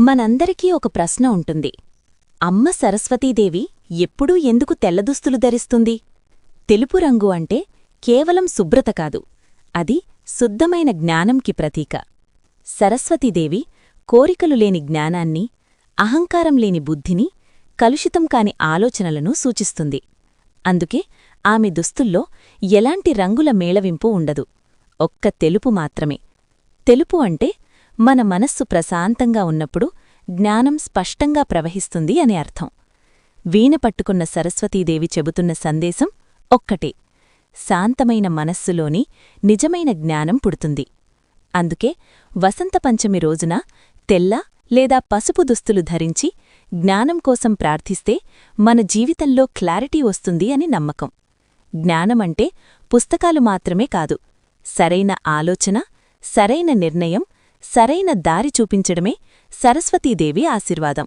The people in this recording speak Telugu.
మనందరికీ ఒక ప్రశ్న ఉంటుంది. అమ్మ సరస్వతీదేవి ఎప్పుడూ ఎందుకు తెల్లదుస్తులు ధరిస్తుంది? తెలుపు రంగు అంటే కేవలం శుభ్రత కాదు. అది శుద్ధమైన జ్ఞానంకి ప్రతీక. సరస్వతీదేవి కోరికలు లేని జ్ఞానాన్ని అహంకారం లేని బుద్ధిని కలుషితం కాని ఆలోచనలను సూచిస్తుంది. అందుకే ఆమె దుస్తుల్లో ఎలాంటి రంగుల మేళవింపు ఉండదు. ఒక్క తెలుపు మాత్రమే. తెలుపు అంటే మన మనస్సు ప్రశాంతంగా ఉన్నప్పుడు జ్ఞానం స్పష్టంగా ప్రవహిస్తుంది అని అర్థం. వీణ పట్టుకున్న సరస్వతీదేవి చెబుతున్న సందేశం ఒక్కటే. శాంతమైన మనస్సులోని నిజమైన జ్ఞానం పుడుతుంది. అందుకే వసంత పంచమి రోజున తెల్ల లేదా పసుపు దుస్తులు ధరించి జ్ఞానం కోసం ప్రార్థిస్తే మన జీవితంలో క్లారిటీ వస్తుంది అని నమ్మకం. జ్ఞానమంటే పుస్తకాలు మాత్రమే కాదు సరైన ఆలోచన సరైన నిర్ణయం సరైన దారి చూపించడమే సరస్వతీదేవి ఆశీర్వాదం.